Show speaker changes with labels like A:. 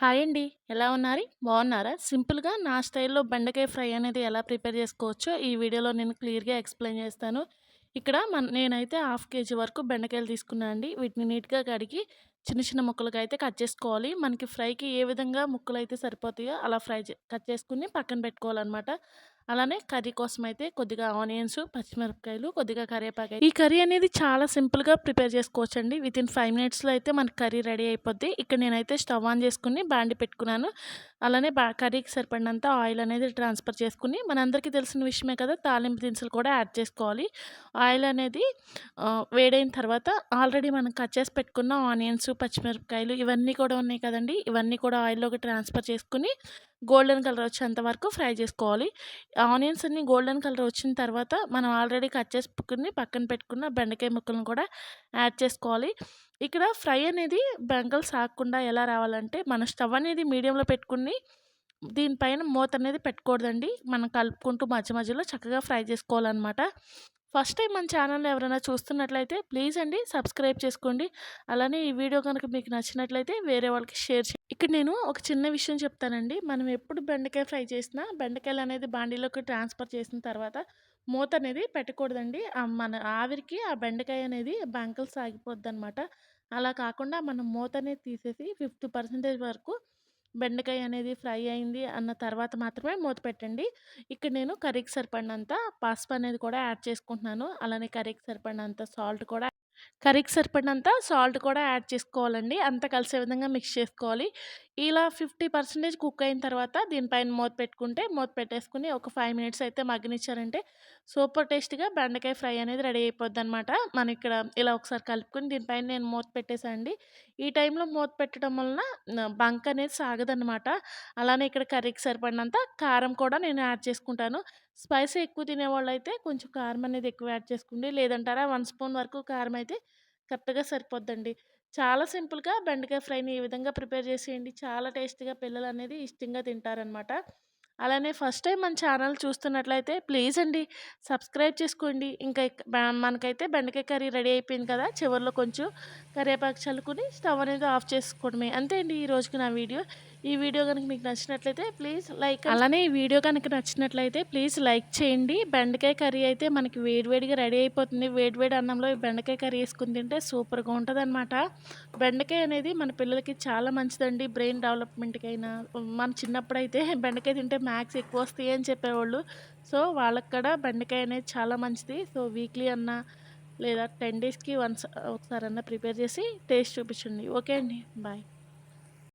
A: Hi అండి. ఎలా ఉన్నారు? బాగున్నారా? సింపుల్‌గా నా స్టైల్‌లో బెండకాయ ఫ్రై అనేది ఎలా ప్రిపేర్ చేసుకోవచ్చో ఈ వీడియోలో నేను క్లియర్‌గా ఎక్స్‌ప్లెయిన్ చేస్తాను. ఇక్కడ మన నేనైతే హాఫ్ కేజీ వరకు బెండకాయలు తీసుకున్నాను అండి. వీటిని నీట్‌గా కడిగి చిన్న చిన్న ముక్కలుగా అయితే కట్ చేసుకోవాలి. మనకి ఫ్రైకి ఏ విధంగా ముక్కలు అయితే సరిపోతాయో అలా ఫ్రై చే కట్ చేసుకుని పక్కన పెట్టుకోవాలన్నమాట అలానే కర్రీ కోసం అయితే కొద్దిగా ఆనియన్స్, పచ్చిమిరపకాయలు, కొద్దిగా కరివేపాకు ఈ కర్రీ అనేది చాలా సింపుల్‌గా ప్రిపేర్ చేసుకోవచ్చండి. వితిన్ ఫైవ్ మినిట్స్‌లో అయితే మనకి కర్రీ రెడీ అయిపోద్ది. ఇక్కడ నేనైతే స్టవ్ ఆన్ చేసుకుని బాండి పెట్టుకున్నాను. అలానే బా కర్రీకి సరిపడినంత ఆయిల్ అనేది ట్రాన్స్‌ఫర్ చేసుకుని మనందరికీ తెలిసిన విషయమే కదా! తాలింపు దినుసులు కూడా యాడ్ చేసుకోవాలి. ఆయిల్ అనేది వేడైన తర్వాత ఆల్రెడీ మనం కట్ చేసి పెట్టుకున్న ఆనియన్స్, పచ్చిమిరపకాయలు ఇవన్నీ కూడా ఉన్నాయి కదండి ఇవన్నీ కూడా ఆయిల్‌లోకి ట్రాన్స్‌ఫర్ చేసుకుని గోల్డెన్ కలర్ వచ్చేంత వరకు ఫ్రై చేసుకోవాలి. ఆనియన్స్ అన్ని గోల్డెన్ కలర్ వచ్చిన తర్వాత మనం ఆల్రెడీ కట్ చేసుకుని పక్కన పెట్టుకున్న బెండకాయ ముక్కలను కూడా యాడ్ చేసుకోవాలి. ఇక్కడ ఫ్రై అనేది బంగల్స్ ఆగకుండా ఎలా రావాలంటే మన స్టవ్ అనేది మీడియంలో పెట్టుకుని దీనిపైన మూత అనేది పెట్టకూడదండి. మనం కలుపుకుంటూ మధ్య మధ్యలో చక్కగా ఫ్రై చేసుకోవాలనమాట. ఫస్ట్ టైం మన ఛానల్‌ని ఎవరైనా చూస్తున్నట్లయితే ప్లీజ్ అండి సబ్స్క్రైబ్ చేసుకోండి. అలానే ఈ వీడియో కనుక మీకు నచ్చినట్లయితే వేరే వాళ్ళకి షేర్ చే ఇక్కడ నేను ఒక చిన్న విషయం చెప్తానండి. మనం ఎప్పుడు బెండకాయ ఫ్రై చేసినా బెండకాయలు అనేది బాండీలోకి ట్రాన్స్‌ఫర్ చేసిన తర్వాత మూత అనేది పెట్టకూడదండి. మన ఆవిరికి ఆ బెండకాయ అనేది బంకల్స్ ఆగిపోద్దనమాట. అలా కాకుండా మనం మూత అనేది తీసేసి 50% వరకు బెండకాయ అనేది ఫ్రై అయింది అన్న తర్వాత మాత్రమే మూత పెట్టండి. ఇక్కడ నేను కర్రీకి సరిపడినంత పసుపు అనేది కూడా యాడ్ చేసుకుంటున్నాను. అలానే కర్రీకి సరిపడినంత సాల్ట్ కూడా కర్రీకి సరిపడినంత సాల్ట్ కూడా యాడ్ చేసుకోవాలండి. అంతా కలిసే విధంగా మిక్స్ చేసుకోవాలి. ఇలా 50% కుక్ అయిన తర్వాత దీనిపైన మూత పెట్టుకుంటే మూత పెట్టేసుకుని ఒక ఫైవ్ మినిట్స్ అయితే మగ్గనిచ్చారంటే సూపర్ టేస్ట్గా బెండకాయ ఫ్రై అనేది రెడీ అయిపోద్దనమాట. మనం ఇక్కడ ఇలా ఒకసారి కలుపుకొని దీనిపైన నేను మూత పెట్టేసా అండి. ఈ టైంలో మూత పెట్టడం వలన బంక్ అనేది సాగదనమాట. అలానే ఇక్కడ కర్రీకి సరిపడినంత కారం కూడా నేను యాడ్ చేసుకుంటాను. స్పైసీ ఎక్కువ తినేవాళ్ళు అయితే కొంచెం కారం అనేది ఎక్కువ యాడ్ చేసుకోండి. లేదంటారా వన్ స్పూన్ వరకు కారం అయితే కరెక్ట్‌గా సరిపోద్దండి. చాలా సింపుల్‌గా బెండకాయ ఫ్రైని ఈ విధంగా ప్రిపేర్ చేసేయండి. చాలా టేస్టీగా పిల్లలనేది ఇష్టంగా తింటారనమాట. అలానే ఫస్ట్ టైం మన ఛానల్ చూస్తున్నట్లయితే ప్లీజ్ అండి సబ్స్క్రైబ్ చేసుకోండి. ఇంకా మనకైతే బెండకాయ కర్రీ రెడీ అయిపోయింది కదా! చివరిలో కొంచెం కరివేపాకు చల్లుకుని స్టవ్ అనేది ఆఫ్ చేసుకోవడమే. అంతే అండి ఈ రోజుకి నా వీడియో. ఈ వీడియో కనుక మీకు నచ్చినట్లయితే ప్లీజ్ లైక్ అలానే ఈ వీడియో కనుక నచ్చినట్లయితే ప్లీజ్ లైక్ చేయండి. బెండకాయ కర్రీ అయితే మనకి వేడివేడిగా రెడీ అయిపోతుంది. వేడివేడి అన్నంలో ఈ బెండకాయ కర్రీ వేసుకుని తింటే సూపర్‌గా ఉంటదనమాట. బెండకాయ అనేది మన పిల్లలకి చాలా మంచిదండి. బ్రెయిన్ డెవలప్మెంట్కి అయినా మన చిన్నప్పుడైతే బెండకాయ తింటే మ్యాథ్స్ ఎక్కువ వస్తాయి అని చెప్పేవాళ్ళు. సో, వాళ్ళకి కూడా బెండకాయ అనేది చాలా మంచిది. సో, వీక్లీ అన్నా లేదా 10 డేస్‌కి వన్స్ ఒకసారన్నా ప్రిపేర్ చేసి టేస్ట్ చూపించండి. ఓకే అండి. బాయ్.